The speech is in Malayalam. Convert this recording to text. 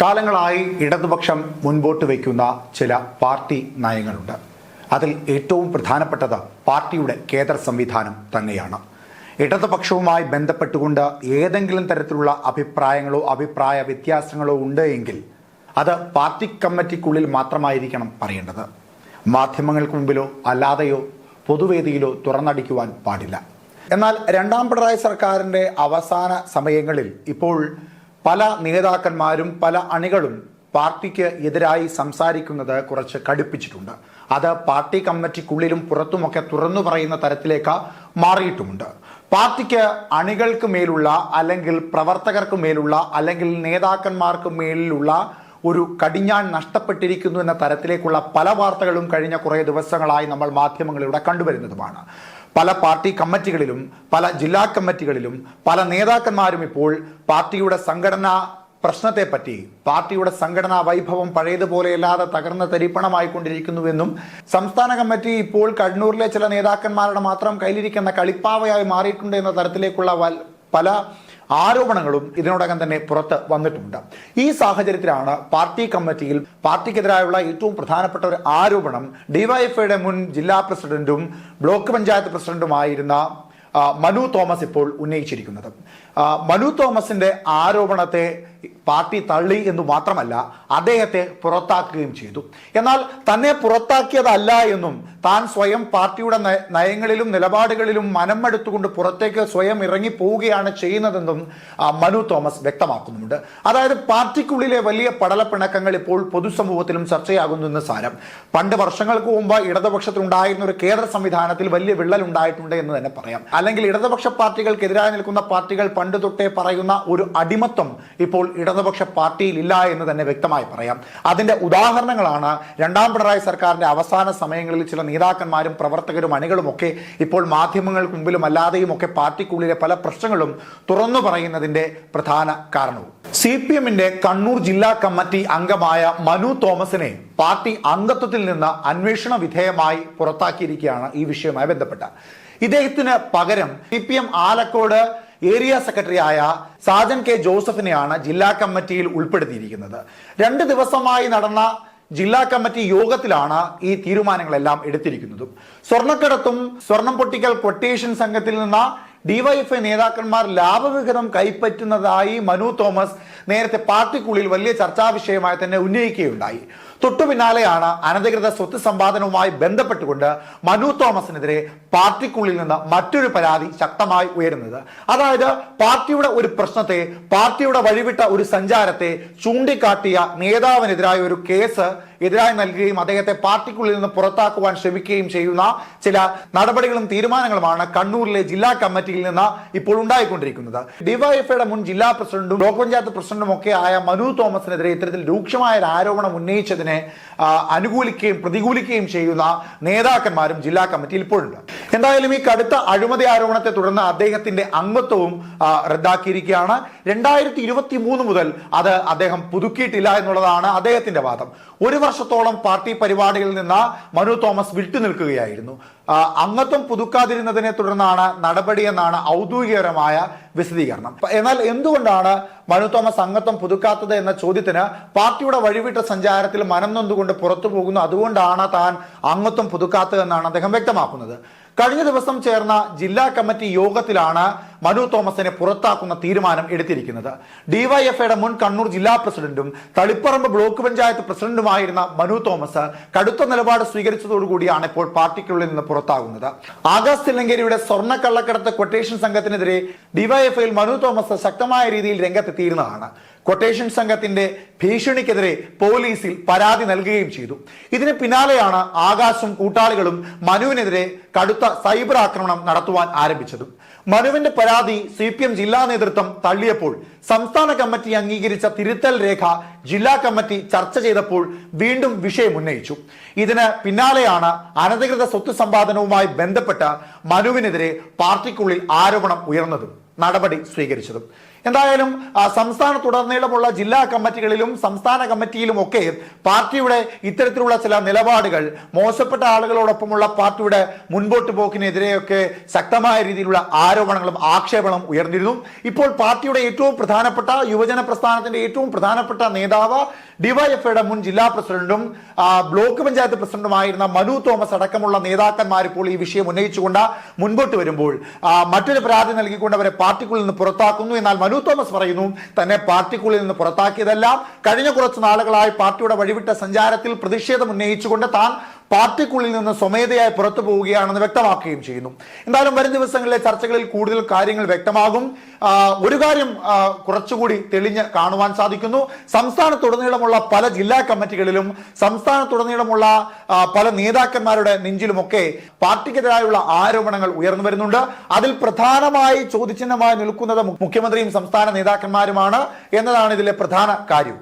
കാലങ്ങളായി ഇടതുപക്ഷം മുൻപോട്ട് വയ്ക്കുന്ന ചില പാർട്ടി നയങ്ങളുണ്ട്. അതിൽ ഏറ്റവും പ്രധാനപ്പെട്ടത് പാർട്ടിയുടെ കേന്ദ്ര സംവിധാനം തന്നെയാണ്. ഇടതുപക്ഷവുമായി ബന്ധപ്പെട്ടുകൊണ്ട് ഏതെങ്കിലും തരത്തിലുള്ള അഭിപ്രായങ്ങളോ അഭിപ്രായ വ്യത്യാസങ്ങളോ ഉണ്ട് എങ്കിൽ അത് പാർട്ടി കമ്മിറ്റിക്കുള്ളിൽ മാത്രമായിരിക്കണം പറയേണ്ടത്. മാധ്യമങ്ങൾക്ക് മുമ്പിലോ അല്ലാതെയോ പൊതുവേദിയിലോ തുറന്നടിക്കുവാൻ പാടില്ല. എന്നാൽ രണ്ടാം പിണറായി സർക്കാരിന്റെ അവസാന സമയങ്ങളിൽ ഇപ്പോൾ പല നേതാക്കന്മാരും പല അണികളും പാർട്ടിക്ക് എതിരായി സംസാരിക്കുന്നത് കുറച്ച് കടുപ്പിച്ചിട്ടുണ്ട്. അത് പാർട്ടി കമ്മിറ്റിക്കുള്ളിലും പുറത്തുമൊക്കെ തുറന്നു പറയുന്ന തരത്തിലേക്ക് മാറിയിട്ടുമുണ്ട്. പാർട്ടിക്ക് അണികൾക്ക് മേലുള്ള അല്ലെങ്കിൽ പ്രവർത്തകർക്ക് മേലുള്ള അല്ലെങ്കിൽ നേതാക്കന്മാർക്ക് മേലിലുള്ള ഒരു കടിഞ്ഞാൻ നഷ്ടപ്പെട്ടിരിക്കുന്നു എന്ന തരത്തിലേക്കുള്ള പല വാർത്തകളും കഴിഞ്ഞ കുറേ ദിവസങ്ങളായി നമ്മൾ മാധ്യമങ്ങളിലൂടെ കണ്ടുവരുന്നതുമാണ്. പല പാർട്ടി കമ്മിറ്റികളിലും പല ജില്ലാ കമ്മിറ്റികളിലും പല നേതാക്കന്മാരും ഇപ്പോൾ പാർട്ടിയുടെ സംഘടനാ പ്രശ്നത്തെപ്പറ്റി പാർട്ടിയുടെ സംഘടനാ വൈഭവം പഴയതുപോലെയല്ലാതെ തകർന്ന തരിപ്പണമായിക്കൊണ്ടിരിക്കുന്നുവെന്നും സംസ്ഥാന കമ്മിറ്റി ഇപ്പോൾ കണ്ണൂരിലെ ചില നേതാക്കന്മാരുടെ മാത്രം കയ്യിലിരിക്കുന്ന കളിപ്പാവയായി മാറിയിട്ടുണ്ട് എന്ന തരത്തിലേക്കുള്ള പല ആരോപണങ്ങളും ഇതിനോടകം തന്നെ പുറത്ത് വന്നിട്ടുണ്ട്. ഈ സാഹചര്യത്തിലാണ് പാർട്ടി കമ്മിറ്റിയിൽ പാർട്ടിക്കെതിരായുള്ള ഏറ്റവും പ്രധാനപ്പെട്ട ഒരു ആരോപണം ഡിവൈഎഫ്ഐയുടെ മുൻ ജില്ലാ പ്രസിഡന്റും ബ്ലോക്ക് പഞ്ചായത്ത് പ്രസിഡന്റുമായിരുന്ന മനു തോമസ് ഇപ്പോൾ ഉന്നയിച്ചിരിക്കുന്നത്. മനു തോമസിന്റെ ആരോപണത്തെ പാർട്ടി തള്ളി എന്ന് മാത്രമല്ല അദ്ദേഹത്തെ പുറത്താക്കുകയും ചെയ്തു. എന്നാൽ തന്നെ പുറത്താക്കിയതല്ല എന്നും താൻ സ്വയം പാർട്ടിയുടെ നയ- നയങ്ങളിലും നിലപാടുകളിലും മനമെടുത്തുകൊണ്ട് പുറത്തേക്ക് സ്വയം ഇറങ്ങി പോവുകയാണ് ചെയ്യുന്നതെന്നും മനു തോമസ് വ്യക്തമാക്കുന്നുണ്ട്. അതായത് പാർട്ടിക്കുള്ളിലെ വലിയ പടലപ്പിണക്കങ്ങൾ ഇപ്പോൾ പൊതുസമൂഹത്തിലും ചർച്ചയാകുന്നു എന്ന് സാരം. പണ്ട് വർഷങ്ങൾക്ക് മുമ്പ് ഇടതുപക്ഷത്തിലുണ്ടായിരുന്ന ഒരു കേന്ദ്ര സംവിധാനത്തിൽ വലിയ വിള്ളൽ ഉണ്ടായിട്ടുണ്ട് എന്ന് തന്നെ പറയാം. അല്ലെങ്കിൽ ഇടതുപക്ഷ പാർട്ടികൾക്കെതിരായി നിൽക്കുന്ന പാർട്ടികൾ പണ്ട് തൊട്ടേ പറയുന്ന ഒരു അടിമത്വം ഇപ്പോൾ ഇടതുപക്ഷ പാർട്ടിയിൽ ഇല്ല എന്ന് തന്നെ വ്യക്തമായി പറയാം. അതിന്റെ ഉദാഹരണങ്ങളാണ് രണ്ടാം പിണറായി സർക്കാരിന്റെ അവസാന സമയങ്ങളിൽ ചില നേതാക്കന്മാരും പ്രവർത്തകരും അണികളും ഒക്കെ ഇപ്പോൾ മാധ്യമങ്ങൾക്ക് മുമ്പിലും അല്ലാതെയും ഒക്കെ പാർട്ടിക്കുള്ളിലെ പല പ്രശ്നങ്ങളും തുറന്നു പറയുന്നതിന്റെ പ്രധാന കാരണവും. സി പി എമ്മിന്റെ കണ്ണൂർ ജില്ലാ കമ്മിറ്റി അംഗമായ മനു തോമസിനെ പാർട്ടി അംഗത്വത്തിൽ നിന്ന് അന്വേഷണ വിധേയമായി പുറത്താക്കിയിരിക്കുകയാണ് ഈ വിഷയവുമായി ബന്ധപ്പെട്ട. ഇദ്ദേഹത്തിന് പകരം C P M Alakode area സെക്രട്ടറിയായ സാജൻ കെ ജോസഫിനെയാണ് ജില്ലാ കമ്മിറ്റിയിൽ ഉൾപ്പെടുത്തിയിരിക്കുന്നത്. രണ്ട് ദിവസമായി നടന്ന ജില്ലാ കമ്മിറ്റി യോഗത്തിലാണ് ഈ തീരുമാനങ്ങളെല്ലാം എടുത്തിരിക്കുന്നതും. സ്വർണക്കടത്തും സ്വർണം പൊട്ടിക്കൽ കൊട്ടേഷൻ സംഘത്തിൽ നിന്ന് ഡിവൈഎഫ്ഐ നേതാക്കന്മാർ ലാഭവിഹിതം കൈപ്പറ്റുന്നതായി മനു തോമസ് നേരത്തെ പാർട്ടിക്കുള്ളിൽ വലിയ ചർച്ചാ വിഷയമായി തന്നെ ഉന്നയിക്കുകയുണ്ടായി. തൊട്ടു പിന്നാലെയാണ് അനധികൃത സ്വത്ത് സമ്പാദനവുമായി ബന്ധപ്പെട്ടുകൊണ്ട് മനു തോമസിനെതിരെ പാർട്ടിക്കുള്ളിൽ നിന്ന് മറ്റൊരു പരാതി ശക്തമായി ഉയരുന്നത്. അതായത് പാർട്ടിയുടെ ഒരു പ്രശ്നത്തെ പാർട്ടിയുടെ വഴിവിട്ട ഒരു സഞ്ചാരത്തെ ചൂണ്ടിക്കാട്ടിയ നേതാവിനെതിരായ ഒരു കേസ് എതിരായി നൽകുകയും അദ്ദേഹത്തെ പാർട്ടിക്കുള്ളിൽ നിന്ന് പുറത്താക്കുവാൻ ശ്രമിക്കുകയും ചെയ്യുന്ന ചില നടപടികളും തീരുമാനങ്ങളുമാണ് കണ്ണൂരിലെ ജില്ലാ കമ്മിറ്റിയിൽ നിന്ന് ഇപ്പോൾ ഉണ്ടായിക്കൊണ്ടിരിക്കുന്നത്. ഡിവൈഎഫ്ഐയുടെ മുൻ ജില്ലാ പ്രസിഡന്റും ബ്ലോക്ക് പഞ്ചായത്ത് പ്രസിഡന്റും ഒക്കെ ആയ മനു തോമസിനെതിരെ ഇത്തരത്തിൽ രൂക്ഷമായ ഒരു ആരോപണം ഉന്നയിച്ചതിനെ അനുകൂലിക്കുകയും പ്രതികൂലിക്കുകയും ചെയ്യുന്ന നേതാക്കന്മാരും ജില്ലാ കമ്മിറ്റിയിൽ ഇപ്പോഴുണ്ട്. എന്തായാലും ഈ കടുത്ത അഴിമതി ആരോപണത്തെ തുടർന്ന് അദ്ദേഹത്തിന്റെ അംഗത്വവും റദ്ദാക്കിയിരിക്കുകയാണ്. രണ്ടായിരത്തി ഇരുപത്തി മൂന്ന് മുതൽ അത് അദ്ദേഹം പുതുക്കിയിട്ടില്ല എന്നുള്ളതാണ് അദ്ദേഹത്തിന്റെ വാദം. ഒരു വർഷത്തോളം പാർട്ടി പരിപാടികളിൽ നിന്ന് മനു തോമസ് വിട്ടു നിൽക്കുകയായിരുന്നു. അംഗത്വം പുതുക്കാതിരുന്നതിനെ തുടർന്നാണ് നടപടിയെന്നാണ് ഔദ്യോഗികപരമായ വിശദീകരണം. എന്നാൽ എന്തുകൊണ്ടാണ് മനു തോമസ് അംഗത്വം പുതുക്കാത്തത് എന്ന ചോദ്യത്തിന് പാർട്ടിയുടെ വഴിവിട്ട സഞ്ചാരത്തിൽ മനം നൊന്തുകൊണ്ട് പുറത്തു പോകുന്നു? അതുകൊണ്ടാണ് താൻ അംഗത്വം പുതുക്കാത്തതെന്നാണ് അദ്ദേഹം വ്യക്തമാക്കുന്നത്. കഴിഞ്ഞ ദിവസം ചേർന്ന ജില്ലാ കമ്മിറ്റി യോഗത്തിലാണ് മനു തോമസിനെ പുറത്താക്കുന്ന തീരുമാനം എടുത്തിരിക്കുന്നത്. ഡിവൈഎഫ്ഐയുടെ മുൻ കണ്ണൂർ ജില്ലാ പ്രസിഡന്റും തളിപ്പറമ്പ് ബ്ലോക്ക് പഞ്ചായത്ത് പ്രസിഡന്റുമായിരുന്ന മനു തോമസ് കടുത്ത നിലപാട് സ്വീകരിച്ചതോടുകൂടിയാണ് ഇപ്പോൾ പാർട്ടിക്കുള്ളിൽ നിന്ന് പുറത്താകുന്നത്. ആകാശ് തില്ലങ്കേരിയുടെ സ്വർണ കള്ളക്കടത്ത് കൊട്ടേഷൻ സംഘത്തിനെതിരെ ഡിവൈഎഫ്ഐയിൽ മനു തോമസ് ശക്തമായ രീതിയിൽ രംഗത്തെത്തിയിരുന്നതാണ്. കൊട്ടേഷൻ സംഘത്തിന്റെ ഭീഷണിക്കെതിരെ പോലീസിൽ പരാതി നൽകുകയും ചെയ്തു. ഇതിന് പിന്നാലെയാണ് ആകാശും കൂട്ടാളികളും മനുവിനെതിരെ കടുത്ത സൈബർ ആക്രമണം നടത്തുവാൻ ആരംഭിച്ചത്. മനുവിന്റെ പരാതി സി ജില്ലാ നേതൃത്വം തള്ളിയപ്പോൾ സംസ്ഥാന കമ്മിറ്റി അംഗീകരിച്ച തിരുത്തൽ രേഖ ജില്ലാ കമ്മിറ്റി ചർച്ച ചെയ്തപ്പോൾ വീണ്ടും വിഷയം ഉന്നയിച്ചു. ഇതിന് പിന്നാലെയാണ് അനധികൃത സ്വത്ത് സമ്പാദനവുമായി ബന്ധപ്പെട്ട മനുവിനെതിരെ പാർട്ടിക്കുള്ളിൽ ആരോപണം ഉയർന്നതും നടപടി സ്വീകരിച്ചതും. എന്തായാലും സംസ്ഥാനത്തുടനീളമുള്ള ജില്ലാ കമ്മിറ്റികളിലും സംസ്ഥാന കമ്മിറ്റിയിലും ഒക്കെ പാർട്ടിയുടെ ഇത്തരത്തിലുള്ള ചില നിലപാടുകൾ മോശപ്പെട്ട ആളുകളോടൊപ്പമുള്ള പാർട്ടിയുടെ മുൻപോട്ട് പോക്കിനെതിരെയൊക്കെ ശക്തമായ രീതിയിലുള്ള ആരോപണങ്ങളും ആക്ഷേപണം ഉയർന്നിരുന്നു. ഇപ്പോൾ പാർട്ടിയുടെ ഏറ്റവും പ്രധാനപ്പെട്ട യുവജന പ്രസ്ഥാനത്തിന്റെ ഏറ്റവും പ്രധാനപ്പെട്ട നേതാവ് ഡിവൈഎഫ്ഐയുടെ മുൻ ജില്ലാ പ്രസിഡന്റും ബ്ലോക്ക് പഞ്ചായത്ത് പ്രസിഡന്റുമായിരുന്ന മനു തോമസ് അടക്കമുള്ള നേതാക്കന്മാർ ഇപ്പോൾ ഈ വിഷയം ഉന്നയിച്ചുകൊണ്ട് മുൻപോട്ട് വരുമ്പോൾ മറ്റൊരു പരാതി നൽകിക്കൊണ്ട് അവരെ പാർട്ടിക്കുള്ളിൽ നിന്ന് പുറത്താക്കുന്നു. എന്നാൽ മനു തോമസ് പറയുന്നു തന്നെ പാർട്ടിക്കുള്ളിൽ നിന്ന് പുറത്താക്കിയതല്ല കഴിഞ്ഞ കുറച്ച് നാളുകളായി പാർട്ടിയുടെ വഴിവിട്ട സഞ്ചാരത്തിൽ പ്രതിഷേധം ഉന്നയിച്ചുകൊണ്ട് താൻ പാർട്ടിക്കുള്ളിൽ നിന്ന് സ്വമേധയായി പുറത്തു പോവുകയാണെന്ന് വ്യക്തമാക്കുകയും ചെയ്യുന്നു. എന്തായാലും വരും ദിവസങ്ങളിലെ ചർച്ചകളിൽ കൂടുതൽ കാര്യങ്ങൾ വ്യക്തമാകും. ഒരു കാര്യം കുറച്ചുകൂടി തെളിഞ്ഞ് കാണുവാൻ സാധിക്കുന്നു. സംസ്ഥാനത്തുടനീളമുള്ള പല ജില്ലാ കമ്മിറ്റികളിലും സംസ്ഥാനത്തുടനീളമുള്ള പല നേതാക്കന്മാരുടെ നെഞ്ചിലുമൊക്കെ പാർട്ടിക്കെതിരായുള്ള ആരോപണങ്ങൾ ഉയർന്നു വരുന്നുണ്ട്. അതിൽ പ്രധാനമായി ചോദ്യചിഹ്നമായി നിൽക്കുന്നത് മുഖ്യമന്ത്രിയും സംസ്ഥാന നേതാക്കന്മാരുമാണ് എന്നതാണ് ഇതിലെ പ്രധാന കാര്യം.